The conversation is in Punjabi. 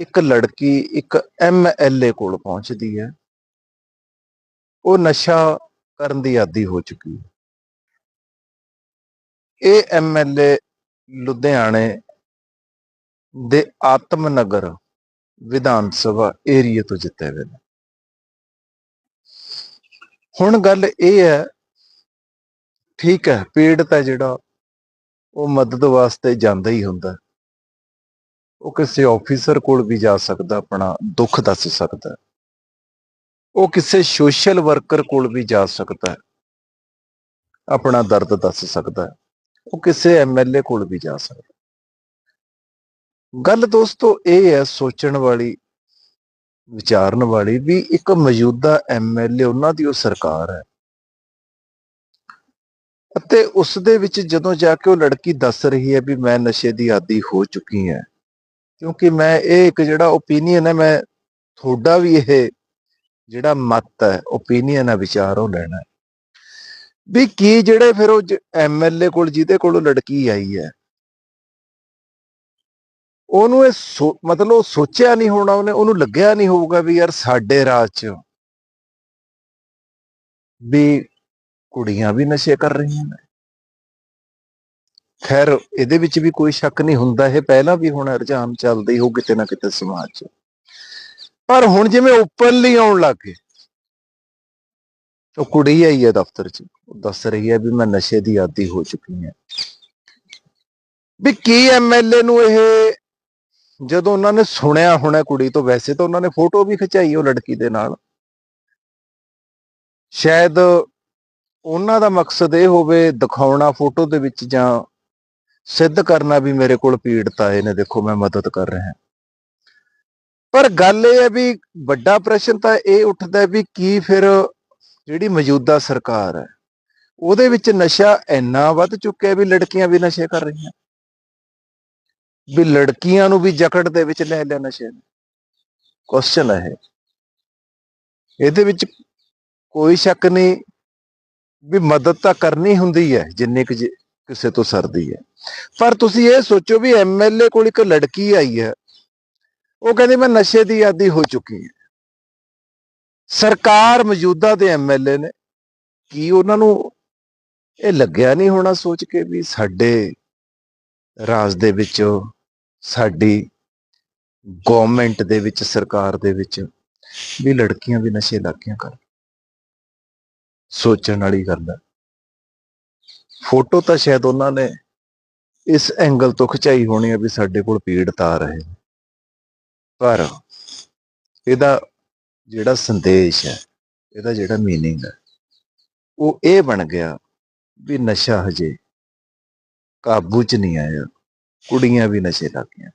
ਇੱਕ ਲੜਕੀ ਇੱਕ ਐਮਐਲਏ ਕੋਲ ਪਹੁੰਚਦੀ ਹੈ। ਉਹ ਨਸ਼ਾ ਕਰਨ ਦੀ ਆਦੀ ਹੋ ਚੁੱਕੀ ਹੈ। ਇਹ ਐਮਐਲਏ ਲੁਧਿਆਣੇ ਦੇ ਆਤਮਨਗਰ ਵਿਧਾਨ ਸਭਾ ਏਰੀਆ ਤੋਂ ਜਿੱਤੇ ਹੋਏ ਨੇ। ਹੁਣ ਗੱਲ ਇਹ ਹੈ, ਠੀਕ ਹੈ, ਪੀੜਤ ਹੈ ਜਿਹੜਾ, ਉਹ ਮਦਦ ਵਾਸਤੇ ਜਾਂਦਾ ਹੀ ਹੁੰਦਾ। ਉਹ ਕਿਸੇ ਆਫੀਸਰ ਕੋਲ ਵੀ ਜਾ ਸਕਦਾ, ਆਪਣਾ ਦੁੱਖ ਦੱਸ ਸਕਦਾ ਉਹ ਕਿਸੇ ਸੋਸ਼ਲ ਵਰਕਰ ਕੋਲ ਵੀ ਜਾ ਸਕਦਾ ਆਪਣਾ ਦਰਦ ਦੱਸ ਸਕਦਾ ਉਹ ਕਿਸੇ ਐਮਐਲਏ ਕੋਲ ਵੀ ਜਾ ਸਕਦਾ ਗੱਲ ਦੋਸਤੋ ਇਹ ਹੈ, ਸੋਚਣ ਵਾਲੀ, ਵਿਚਾਰਨ ਵਾਲੀ ਵੀ ਇੱਕ ਮੌਜੂਦਾ ਐਮਐਲਏ ਉਹਨਾਂ ਦੀ ਉਹ ਸਰਕਾਰ ਹੈ। ਅਤੇ ਉਸ ਦੇ ਵਿੱਚ ਜਦੋਂ ਜਾ ਕੇ ਉਹ ਲੜਕੀ ਦੱਸ ਰਹੀ ਹੈ ਵੀ ਮੈਂ ਨਸ਼ੇ ਦੀ ਆਦੀ ਹੋ ਚੁੱਕੀ ਹਾਂ ਕਿਉਂਕਿ ਮੈਂ ਇਹ ਇੱਕ ਜਿਹੜਾ ਓਪੀਨੀਅਨ ਹੈ, ਮੈਂ ਤੁਹਾਡਾ ਵੀ ਇਹ ਜਿਹੜਾ ਮਤ ਹੈ ਓਪੀਨੀਅਨ ਹੈ, ਵਿਚਾਰ ਉਹ ਲੈਣਾ ਹੈ। ਵੀ ਕੀ ਜਿਹੜੇ ਫਿਰ ਉਹ ਐਮਐਲਏ ਕੋਲ, ਜਿਹਦੇ ਕੋਲ ਉਹ ਲੜਕੀ ਆਈ ਹੈ, ਉਹਨੂੰ ਇਹ ਸੋ- ਮਤਲਬ ਉਹ ਸੋਚਿਆ ਨਹੀਂ ਹੋਣਾ ਉਹਨੇ, ਉਹਨੂੰ ਲੱਗਿਆ ਨਹੀਂ ਹੋਊਗਾ ਵੀ ਯਾਰ ਸਾਡੇ ਰਾਜ 'ਚ ਵੀ ਕੁੜੀਆਂ ਵੀ ਨਸ਼ੇ ਕਰ ਰਹੀਆਂ ਨੇ ਖੈਰ, ਇਹਦੇ ਵਿੱਚ ਵੀ ਕੋਈ ਸ਼ੱਕ ਨਹੀਂ ਹੁੰਦਾ ਇਹ ਪਹਿਲਾਂ ਵੀ ਹੁਣ ਰੁਝਾਨ ਚੱਲਦਾ ਹੀ ਹੋ ਕਿਤੇ ਨਾ ਕਿਤੇ ਸਮਾਜ 'ਚ। ਪਰ ਹੁਣ ਜਿਵੇਂ ਓਪਨਲੀ ਆਉਣ ਲੱਗ ਗਏ, ਉਹ ਕੁੜੀ ਆਈ ਹੈ ਦਫ਼ਤਰ 'ਚ ਦੱਸ ਰਹੀ ਹੈ ਵੀ ਮੈਂ ਨਸ਼ੇ ਦੀ ਆਦੀ ਹੋ ਚੁੱਕੀ ਹਾਂ। ਵੀ ਕੀ ਐਮਐਲਏ ਨੂੰ ਇਹ ਜਦੋਂ ਉਹਨਾਂ ਨੇ ਸੁਣਿਆ ਹੋਣਾ ਕੁੜੀ ਤੋਂ, ਵੈਸੇ ਤਾਂ ਉਹਨਾਂ ਨੇ ਫੋਟੋ ਵੀ ਖਿਚਾਈ ਉਹ ਲੜਕੀ ਦੇ ਨਾਲ। ਸ਼ਾਇਦ ਉਹਨਾਂ ਦਾ ਮਕਸਦ ਇਹ ਹੋਵੇ ਦਿਖਾਉਣਾ ਫੋਟੋ ਦੇ ਵਿੱਚ ਜਾਂ ਸਿੱਧ ਕਰਨਾ ਵੀ ਮੇਰੇ ਕੋਲ ਪੀੜਤ ਆਏ ਨੇ ਦੇਖੋ ਮੈਂ ਮਦਦ ਕਰ ਰਿਹਾ ਪਰ ਗੱਲ ਇਹ ਹੈ ਵੀ ਵੱਡਾ ਪ੍ਰਸ਼ਨ ਤਾਂ ਇਹ ਉੱਠਦਾ ਵੀ ਕੀ ਫਿਰ ਜਿਹੜੀ ਮੌਜੂਦਾ ਸਰਕਾਰ ਹੈ, ਉਹਦੇ ਵਿੱਚ ਨਸ਼ਾ ਇੰਨਾ ਵੱਧ ਚੁੱਕਿਆ ਵੀ ਲੜਕੀਆਂ ਵੀ ਨਸ਼ੇ ਕਰ ਰਹੀਆਂ। ਵੀ ਲੜਕੀਆਂ ਨੂੰ ਵੀ ਜਕੜ ਦੇ ਵਿੱਚ ਲੈ ਲਿਆ ਨਸ਼ੇ ਨੇ। ਕੁਐਸਚਨ ਹੈ ਇਹਦੇ ਵਿੱਚ ਕੋਈ ਸ਼ੱਕ ਨਹੀਂ ਵੀ ਮਦਦ ਤਾਂ ਕਰਨੀ ਹੁੰਦੀ ਹੈ, ਜਿੰਨੇ ਕੁ ਜੇ- ਕਿਸੇ ਤੋਂ ਸਰਦੀ ਹੈ। ਪਰ ਤੁਸੀਂ ਇਹ ਸੋਚੋ ਵੀ ਐਮਐਲਏ ਕੋਲ ਇੱਕ ਲੜਕੀ ਆਈ ਹੈ, ਉਹ ਕਹਿੰਦੀ ਮੈਂ ਨਸ਼ੇ ਦੀ ਆਦੀ ਹੋ ਚੁੱਕੀ ਹਾਂ। ਸਰਕਾਰ ਮੌਜੂਦਾ ਦੇ ਐਮਐਲਏ ਨੇ, ਕੀ ਉਹਨਾਂ ਨੂੰ ਇਹ ਲੱਗਿਆ ਨਹੀਂ ਹੋਣਾ ਸੋਚ ਕੇ ਵੀ ਸਾਡੇ ਰਾਜ ਦੇ ਵਿੱਚ, ਸਾਡੀ ਗਵਰਨਮੈਂਟ ਦੇ ਵਿੱਚ, ਸਰਕਾਰ ਦੇ ਵਿੱਚ ਵੀ ਲੜਕੀਆਂ ਵੀ ਨਸ਼ੇ ਲੱਗੀਆਂ ਕਰ ਸੋਚਣ ਵਾਲੀ ਗੱਲ ਹੈ। ਫੋਟੋ ਤਾਂ ਸ਼ਾਇਦ ਉਹਨਾਂ ਨੇ ਇਸ ਐਂਗਲ ਤੋਂ ਖਿਚਾਈ ਹੋਣੀ ਆ ਵੀ ਸਾਡੇ ਕੋਲ ਪੀੜਤ ਆ ਰਹੇ ਪਰ ਇਹਦਾ ਜਿਹੜਾ ਸੰਦੇਸ਼ ਹੈ, ਇਹਦਾ ਜਿਹੜਾ ਮੀਨਿੰਗ ਹੈ, ਉਹ ਇਹ ਬਣ ਗਿਆ ਵੀ ਨਸ਼ਾ ਹਜੇ ਕਾਬੂ 'ਚ ਨਹੀਂ ਆਇਆ, ਕੁੜੀਆਂ ਵੀ ਨਸ਼ੇ ਲੱਗੀਆਂ